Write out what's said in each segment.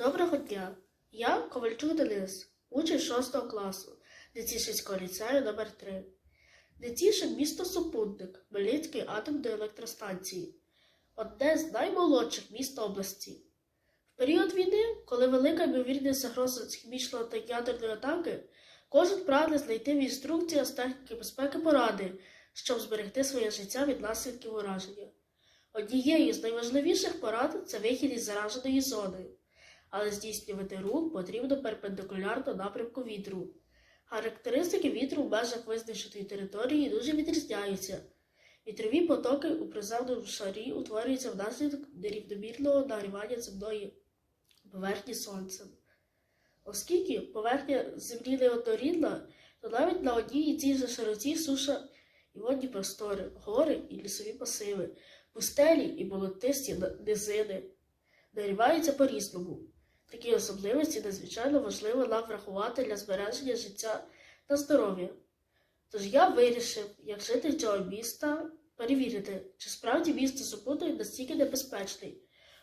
Доброго дня! Я Ковальчук Денис, учень 6 класу Нетішинського ліцею номер 3 Нетішин – місто Супутник Хмельницької атомної електростанції, одне з наймолодших міст області. В період війни, коли велика ймовірність загрози з хімічної та ядерної атаки, кожен прагне знайти в інструкціях з техніки безпеки поради, щоб зберегти своє життя від наслідків ураження. Однією з найважливіших порад це вихід із зараженої зони але здійснювати рух потрібно перпендикулярно напрямку вітру. Характеристики вітру в межах визначеної території дуже відрізняються. Вітрові потоки у приземному шарі утворюються внаслідок нерівномірного нагрівання земної поверхні сонцем. Оскільки поверхня землі не однорідна, то навіть на одній і тій же широті суша і водні простори, гори і лісові масиви, пустелі і болотисті низини нагріваються по-різному. Такі особливості надзвичайно важливо нам врахувати для збереження життя та здоров'я. Тож я вирішив, як житель цього міста, перевірити, чи справді місто Супутник настільки небезпечний.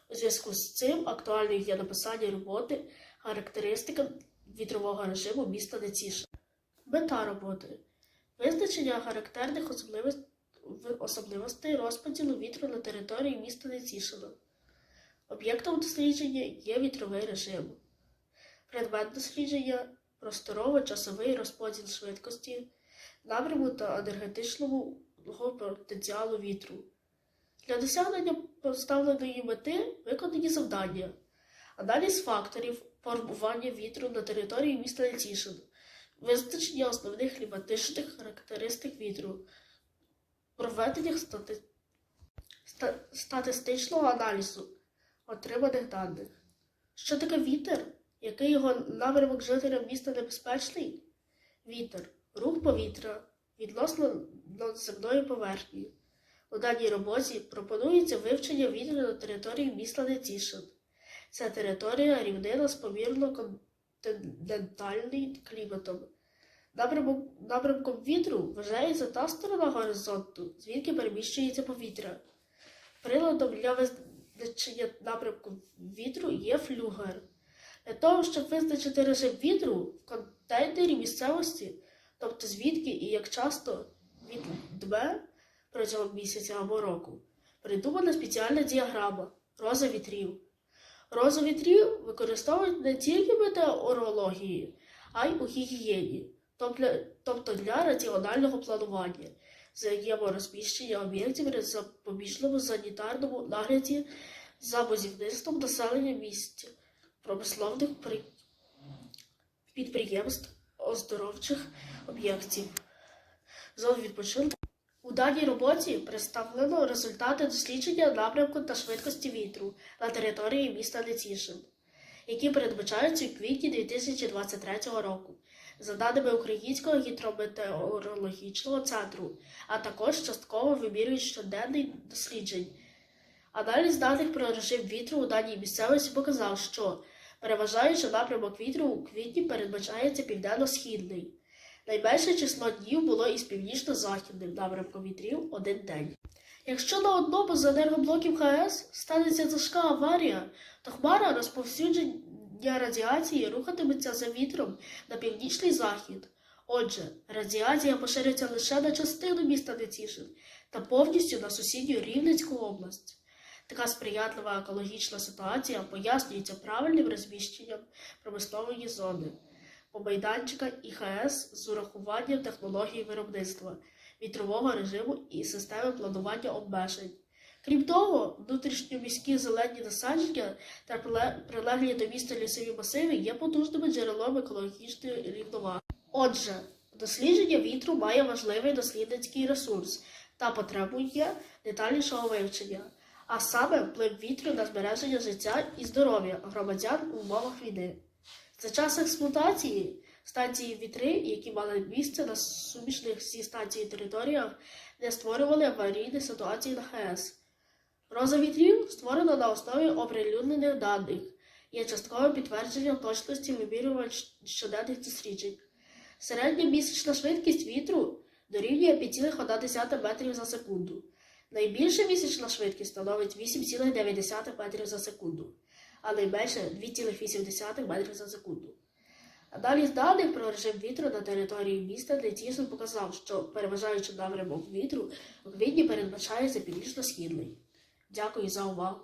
У зв'язку з цим актуальним є написання роботи характеристикам вітрового режиму міста Нетіша. Мета роботи визначення характерних особливостей розподілу вітру на території міста Нетішина. Об'єктом дослідження є вітровий режим. Предмет дослідження просторово-часовий розподіл швидкості, напряму та енергетичного потенціалу вітру. Для досягнення поставленої мети виконані завдання, аналіз факторів формування вітру на території міста Нетішин, визначення основних кліматичних характеристик вітру, проведення стати... ста... статистичного аналізу отриманих даних. Що таке вітер? Який його напрямок жителям міста небезпечний? Вітер рух повітря відносно надземної поверхні. У даній роботі пропонується вивчення вітру на території міста Нетішин. Це територія рівнина з помірно континентальним кліматом. Напрямком, напрямком вітру вважається та сторона горизонту, звідки переміщується повітря. Приладом для визначення напрямку вітру є флюгер. Для того, щоб визначити режим вітру в контейнері місцевості, тобто звідки і як часто він дме протягом місяця або року, придумана спеціальна діаграма роза вітрів. Розу вітрів використовують не тільки в метеорології, а й у гігієні, тобто для раціонального планування взаєморозміщення об'єктів запобіжному санітарному нагляді за базівництвом населення місць, промислових при... підприємств, оздоровчих об'єктів. Зон відпочинку. У даній роботі представлено результати дослідження напрямку та швидкості вітру на території міста Нетішин, які передбачаються у квітні 2023 року за даними Українського гідрометеорологічного центру, а також частково вимірюють щоденний досліджень. Аналіз даних про режим вітру у даній місцевості показав, що переважаючи напрямок вітру у квітні передбачається південно-східний. Найменше число днів було із північно-західним напрямком вітрів один день. Якщо на одному з енергоблоків ХАЕС станеться тяжка аварія, то хмара розповсюдження радіації рухатиметься за вітром на північний захід. Отже, радіація поширюється лише на частину міста Нетішин та повністю на сусідню Рівненську область. Така сприятлива екологічна ситуація пояснюється правильним розміщенням промислової зони по майданчиках ІХС з урахуванням технології виробництва, вітрового режиму і системи планування обмежень. Крім того, внутрішньоміські зелені насадження та прилеглі до міста лісові масиви є потужними джерелом екологічної рівноваги. Отже, дослідження вітру має важливий дослідницький ресурс та потребує детальнішого вивчення, а саме вплив вітру на збереження життя і здоров'я громадян у умовах війни. За час експлуатації станції вітри, які мали місце на сумішних зі станції територіях, не створювали аварійні ситуації на ХС. Роза вітрів створена на основі оприлюднених даних, є частковим підтвердженням точності вимірювань щоденних досліджень. Середня місячна швидкість вітру дорівнює 5,1 метрів за секунду. Найбільша місячна швидкість становить 8,9 метрів за секунду. а найменше 2,8 метрів за секунду. Аналіз даних про режим вітру на території міста Нетішин показав, що переважаючим напрямок вітру в квітні передбачається північно-східний. Дякую за увагу.